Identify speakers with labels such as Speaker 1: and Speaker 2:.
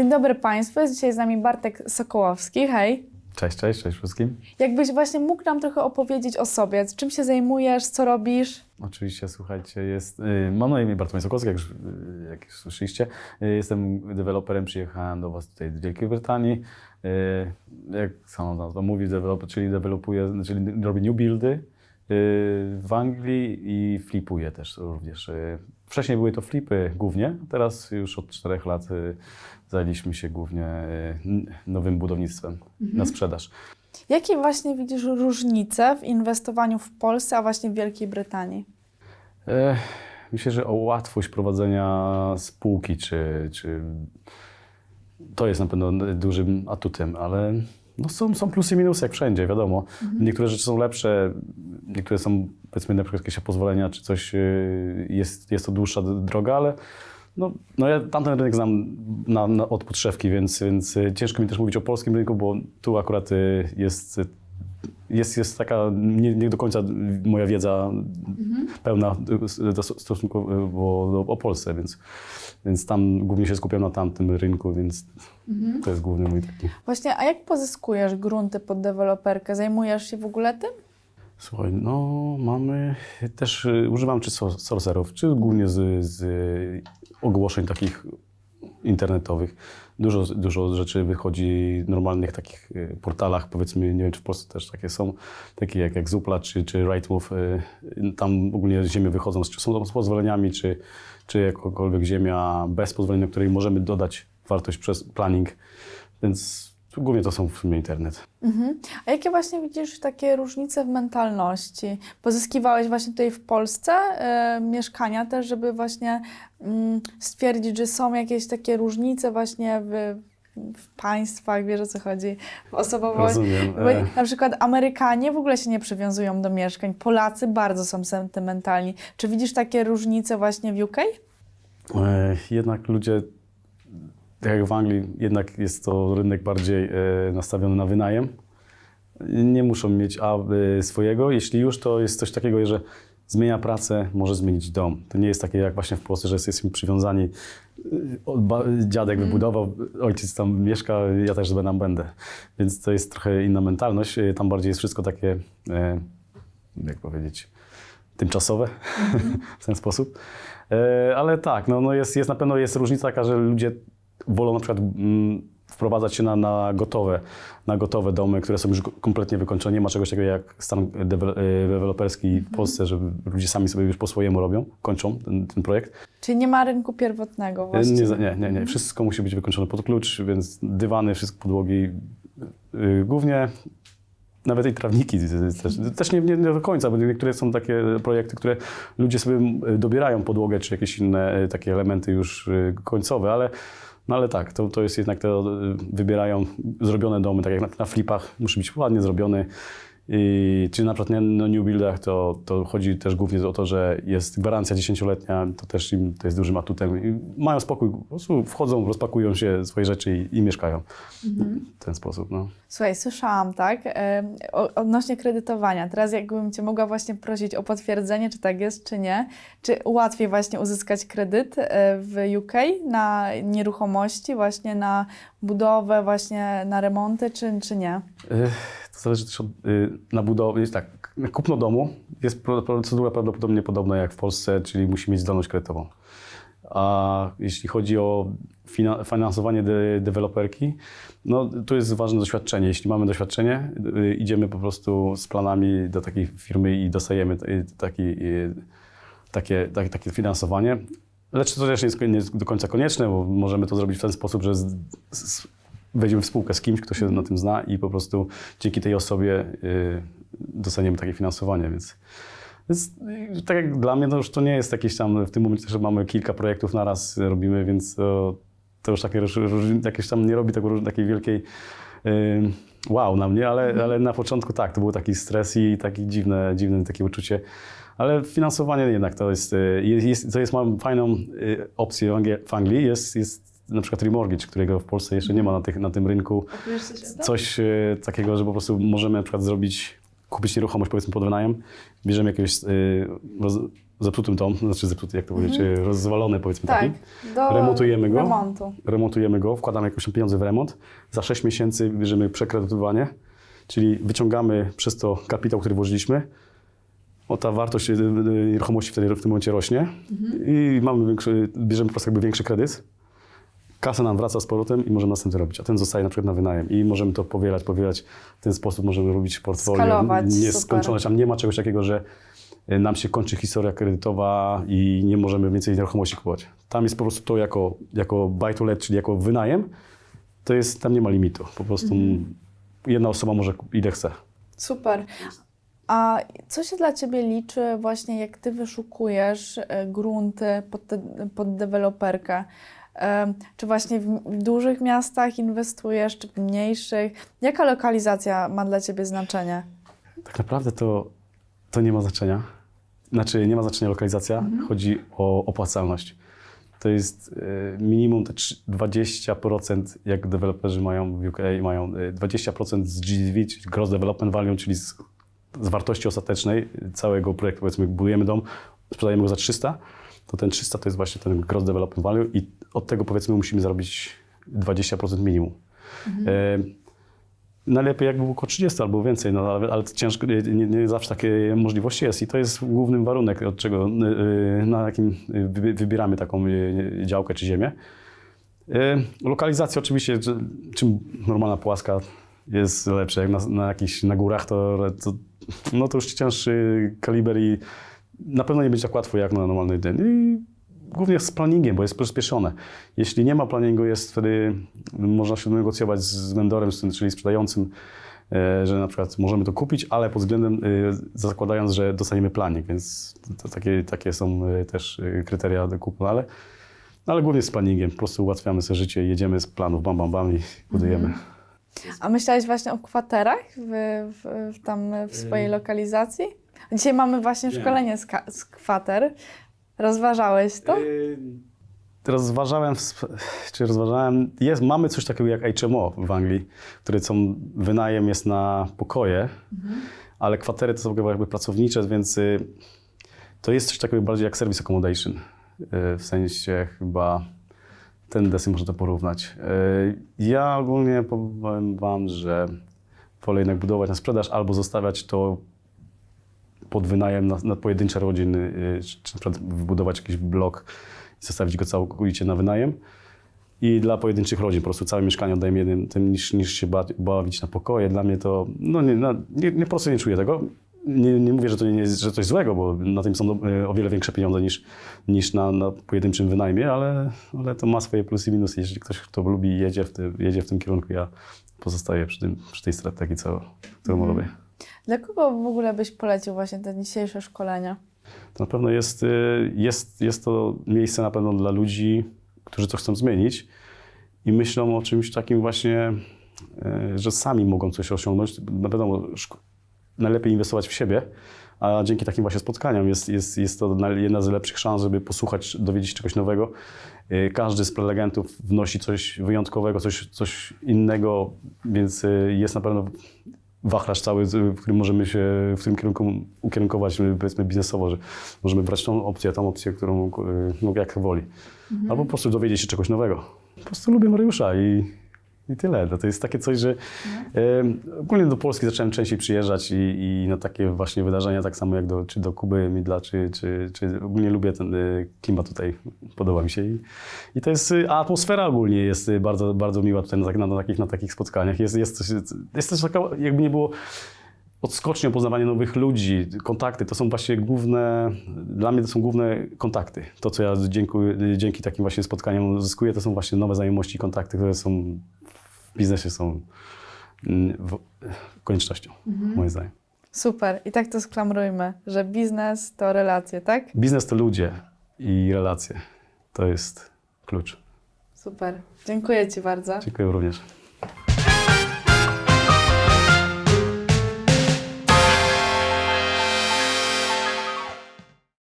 Speaker 1: Dzień dobry Państwu, jest dzisiaj z nami Bartek Sokołowski. Hej.
Speaker 2: Cześć, cześć, cześć wszystkim.
Speaker 1: Jakbyś właśnie mógł nam trochę opowiedzieć o sobie, czym się zajmujesz, co robisz?
Speaker 2: Oczywiście, słuchajcie, jest, y, mam na imię Bartłomiej Sokolski, jak, już, y, jak już słyszeliście. Y, Jestem deweloperem, przyjechałem do Was tutaj z Wielkiej Brytanii. Jak sama nazwa mówi, developer, czyli dewelopuję, czyli robię new buildy w Anglii i flipuję też również. Y, Wcześniej były to flipy głównie, teraz już od czterech lat y, zajęliśmy się głównie y, nowym budownictwem na sprzedaż.
Speaker 1: Jakie właśnie widzisz różnice w inwestowaniu w Polsce, a właśnie w Wielkiej Brytanii?
Speaker 2: E, Myślę, że o łatwość prowadzenia spółki, czy, czy to jest na pewno dużym atutem, ale no są, są plusy i minusy, jak wszędzie, wiadomo. Niektóre rzeczy są lepsze, niektóre są, powiedzmy, na przykład jakieś pozwolenia, czy coś, y, jest, jest to dłuższa droga, ale no, no ja tamten rynek znam na, na, od podszewki, więc, więc y, ciężko mi też mówić o polskim rynku, bo tu akurat y, jest jest, jest taka nie, nie do końca moja wiedza pełna y, do, stosunkowo o Polsce, więc, więc tam głównie się skupiam na tamtym rynku, więc to jest główny mój taki.
Speaker 1: Właśnie, a jak pozyskujesz grunty pod deweloperkę? Zajmujesz się w ogóle tym?
Speaker 2: Słuchaj, no mamy też, y, używam czy so- sorcerów, czy głównie z, z ogłoszeń takich internetowych. Dużo, dużo rzeczy wychodzi w normalnych takich y, portalach, powiedzmy, nie wiem czy w Polsce też takie są, takie jak, jak Zupla czy, czy Rightmove. y, Tam ogólnie ziemie wychodzą, czy są z pozwoleniami, czy, czy jakakolwiek ziemia bez pozwolenia, której możemy dodać wartość przez planning. Więc głównie to są w sumie internet.
Speaker 1: Mhm. A jakie właśnie widzisz takie różnice w mentalności? Pozyskiwałeś właśnie tutaj w Polsce e, mieszkania też, żeby właśnie mm, stwierdzić, że są jakieś takie różnice właśnie w, w państwach, wiesz o co chodzi, w osobowości.
Speaker 2: Rozumiem.
Speaker 1: Bo
Speaker 2: E,
Speaker 1: na przykład Amerykanie w ogóle się nie przywiązują do mieszkań, Polacy bardzo są sentymentalni. Czy widzisz takie różnice właśnie w UK?
Speaker 2: E, Jednak ludzie, tak jak w Anglii, jednak jest to rynek bardziej e, nastawiony na wynajem. Nie muszą mieć a, e, swojego. Jeśli już, to jest coś takiego, że zmienia pracę, może zmienić dom. To nie jest takie jak właśnie w Polsce, że jesteśmy przywiązani. e, Dziadek wybudował, ojciec tam mieszka, ja też tam będę. Więc to jest trochę inna mentalność. Tam bardziej jest wszystko takie, jak powiedzieć, tymczasowe w ten sposób. Ale tak, no, no jest, jest na pewno jest różnica taka, że ludzie wolą na przykład mm, wprowadzać się na, na gotowe, na gotowe domy, które są już kompletnie wykończone. Nie ma czegoś takiego jak stan e, deweloperski w Polsce, że ludzie sami sobie już po swojemu robią, kończą ten, ten projekt.
Speaker 1: Czyli nie ma rynku pierwotnego
Speaker 2: E,
Speaker 1: właściwie?
Speaker 2: Nie, nie, nie, nie. Wszystko musi być wykończone pod klucz, więc dywany, wszystko podłogi. y, Głównie nawet i trawniki też, też nie, nie, do końca, bo niektóre są takie projekty, które ludzie sobie y, dobierają podłogę czy jakieś inne y, takie elementy już y, końcowe, ale, no ale tak, to, to jest jednak to, wybierają zrobione domy, tak jak na, na flipach, musi być ładnie zrobiony. I, czy na przykład na new buildach to, to chodzi też głównie o to, że jest gwarancja dziesięcioletnia, to też im to jest dużym atutem. I mają spokój, po prostu wchodzą, rozpakują się swoje rzeczy i, i mieszkają w ten sposób. No.
Speaker 1: Słuchaj, słyszałam, tak, e, o- odnośnie kredytowania. Teraz jakbym Cię mogła właśnie prosić o potwierdzenie, czy tak jest, czy nie. Czy łatwiej właśnie uzyskać kredyt e, w UK na nieruchomości, właśnie na budowę, właśnie na remonty, czy, czy nie?
Speaker 2: Y, zależy też od, y, na budowie. Jest tak, na kupno domu jest pro- procedura prawdopodobnie podobna jak w Polsce, czyli musi mieć zdolność kredytową. A jeśli chodzi o fina- finansowanie de- deweloperki, no tu jest ważne doświadczenie. Jeśli mamy doświadczenie, y, idziemy po prostu z planami do takiej firmy i dostajemy t- taki, y, takie, takie, takie finansowanie. Lecz to też nie jest, do końca konieczne, bo możemy to zrobić w ten sposób, że wejdziemy w spółkę z kimś, kto się na tym zna i po prostu dzięki tej osobie y, dostaniemy takie finansowanie, więc, y, tak jak dla mnie, to już to nie jest jakieś tam, w tym momencie też mamy kilka projektów naraz robimy, więc to, to już takie, jakieś tam nie robi tego, róż- takiej wielkiej y, wow na mnie, ale, ale na początku tak, to był taki stres i takie dziwne, dziwne takie uczucie. Ale finansowanie jednak to jest, y, jest, jest, to jest mam fajną y, opcję w Anglii, jest, jest na przykład remortgage, którego w Polsce jeszcze nie ma na, tych, na tym rynku. Coś y, takiego, że po prostu możemy na przykład zrobić, kupić nieruchomość powiedzmy pod wynajem, bierzemy jakiegoś y, roz, zepsutym dom, znaczy zepsuty, jak to powiedzieć, rozwalony powiedzmy
Speaker 1: Tak,
Speaker 2: taki.
Speaker 1: do
Speaker 2: Remontujemy go.
Speaker 1: remontu.
Speaker 2: remontujemy go, wkładamy jakieś pieniądze w remont. Za 6 miesięcy bierzemy przekredytowanie, czyli wyciągamy przez to kapitał, który włożyliśmy. O, ta wartość nieruchomości wtedy w tym momencie rośnie i mamy większy, bierzemy po prostu jakby większy kredyt. Kasa nam wraca z powrotem i możemy następny robić, a ten zostaje na przykład na wynajem i możemy to powielać, powielać. W ten sposób możemy robić portfolio
Speaker 1: Skalować,
Speaker 2: nieskończone. Tam nie ma czegoś takiego, że y, nam się kończy historia kredytowa i nie możemy więcej nieruchomości kupować. Tam jest po prostu to jako, jako buy to let, czyli jako wynajem, to jest, tam nie ma limitu. Po prostu
Speaker 1: Mhm.
Speaker 2: jedna osoba może ile chce.
Speaker 1: Super. A co się dla Ciebie liczy właśnie, jak Ty wyszukujesz e, grunty pod, te, pod deweloperkę? Czy właśnie w, dużych miastach inwestujesz, czy w mniejszych? Jaka lokalizacja ma dla Ciebie znaczenie?
Speaker 2: Tak naprawdę to, to nie ma znaczenia. Znaczy nie ma znaczenia lokalizacja, chodzi o opłacalność. To jest e, minimum te trzy- 20%, jak deweloperzy mają w UK, mają e, 20% z GDV, czyli Gross Development Value, czyli z, z wartości ostatecznej całego projektu. Powiedzmy, budujemy dom, sprzedajemy go za 300, to ten 300 to jest właśnie ten Gross Development Value i od tego powiedzmy musimy zarobić 20% minimum. E, Najlepiej jakby było około 30 albo więcej, no, ale, ale ciężko, nie, nie zawsze takie możliwości jest i to jest główny warunek, od czego, y, na jakim wy- wybieramy taką y, działkę czy ziemię. Y, Lokalizacja oczywiście, czym normalna płaska jest lepsza, jak na, na jakichś, na górach to, to, no to już cięższy kaliber i na pewno nie będzie tak łatwo jak na normalny dzień. I głównie z planningiem, bo jest przyspieszone. Jeśli nie ma planningu, jest wtedy, można się negocjować z vendorem, z tym, czyli sprzedającym, e, że na przykład możemy to kupić, ale pod względem, e, zakładając, że dostaniemy planning, więc to takie, takie są e, też kryteria do kupna, ale, ale głównie z planningiem. Po prostu ułatwiamy sobie życie, jedziemy z planów, bam, bam, bam i budujemy.
Speaker 1: A myślałeś właśnie o kwaterach w, w, w tam w swojej lokalizacji? Dzisiaj mamy właśnie
Speaker 2: Nie.
Speaker 1: szkolenie z, ka- z kwater. Rozważałeś to?
Speaker 2: Rozważałem, w- czy rozważałem, jest, mamy coś takiego jak HMO w Anglii, które są, wynajem jest na pokoje, ale kwatery to są jakby pracownicze, więc y, to jest coś takiego bardziej jak service accommodation. Y, w sensie chyba ten desy można to porównać. Y, ja ogólnie powiem wam, że wolę jednak budować na sprzedaż albo zostawiać to pod wynajem na, na pojedyncze rodziny, y, czy, na przykład wybudować jakiś blok i zostawić go całkowicie na wynajem. I dla pojedynczych rodzin po prostu całe mieszkanie oddaję jednym, tym niż, niż się ba, bawić na pokoje. Dla mnie to, no nie, no, nie, nie po prostu nie czuję tego. Nie, nie mówię, że to nie jest że coś złego, bo na tym są y, o wiele większe pieniądze niż, niż na, na pojedynczym wynajmie, ale, ale to ma swoje plusy i minusy. Jeżeli ktoś to lubi i jedzie w, tym, jedzie w tym kierunku, ja pozostaję przy, tym, przy tej strategii, co, którą robię.
Speaker 1: Dla kogo w ogóle byś polecił właśnie te dzisiejsze szkolenia?
Speaker 2: To na pewno jest, y, jest, jest to miejsce na pewno dla ludzi, którzy to chcą zmienić i myślą o czymś takim właśnie, y, że sami mogą coś osiągnąć. Na szk- najlepiej inwestować w siebie, a dzięki takim właśnie spotkaniom jest, jest, jest to jedna z lepszych szans, żeby posłuchać, dowiedzieć się czegoś nowego. Y, Każdy z prelegentów wnosi coś wyjątkowego, coś, coś innego, więc jest na pewno wachlarz cały, w którym możemy się w tym kierunku ukierunkować, powiedzmy biznesowo, że możemy brać tą opcję, tą opcję, którą y, no, jak woli. Albo po prostu dowiedzieć się czegoś nowego. Po prostu lubię Mariusza i, i tyle. No, to jest takie coś, że y, ogólnie do Polski zacząłem częściej przyjeżdżać i, i na takie właśnie wydarzenia, tak samo jak do, czy do Kuby, Midla, czy, czy, czy ogólnie lubię ten y, klimat tutaj, podoba mi się. I, i to jest, y, a atmosfera ogólnie jest y, bardzo, bardzo miła tutaj na, tak- na, na, takich, na takich spotkaniach. Jest, jest, coś, jest też taka, jakby nie było odskocznią poznawanie nowych ludzi, kontakty, to są właśnie główne, dla mnie to są główne kontakty. To, co ja dzięki, dzięki takim właśnie spotkaniom uzyskuję, to są właśnie nowe znajomości kontakty, które są w biznesie są mm, koniecznością, moim zdaniem.
Speaker 1: Super. I tak to sklamrujmy, że biznes to relacje, tak?
Speaker 2: Biznes to ludzie i relacje. To jest klucz.
Speaker 1: Super. Dziękuję Ci bardzo.
Speaker 2: Dziękuję również.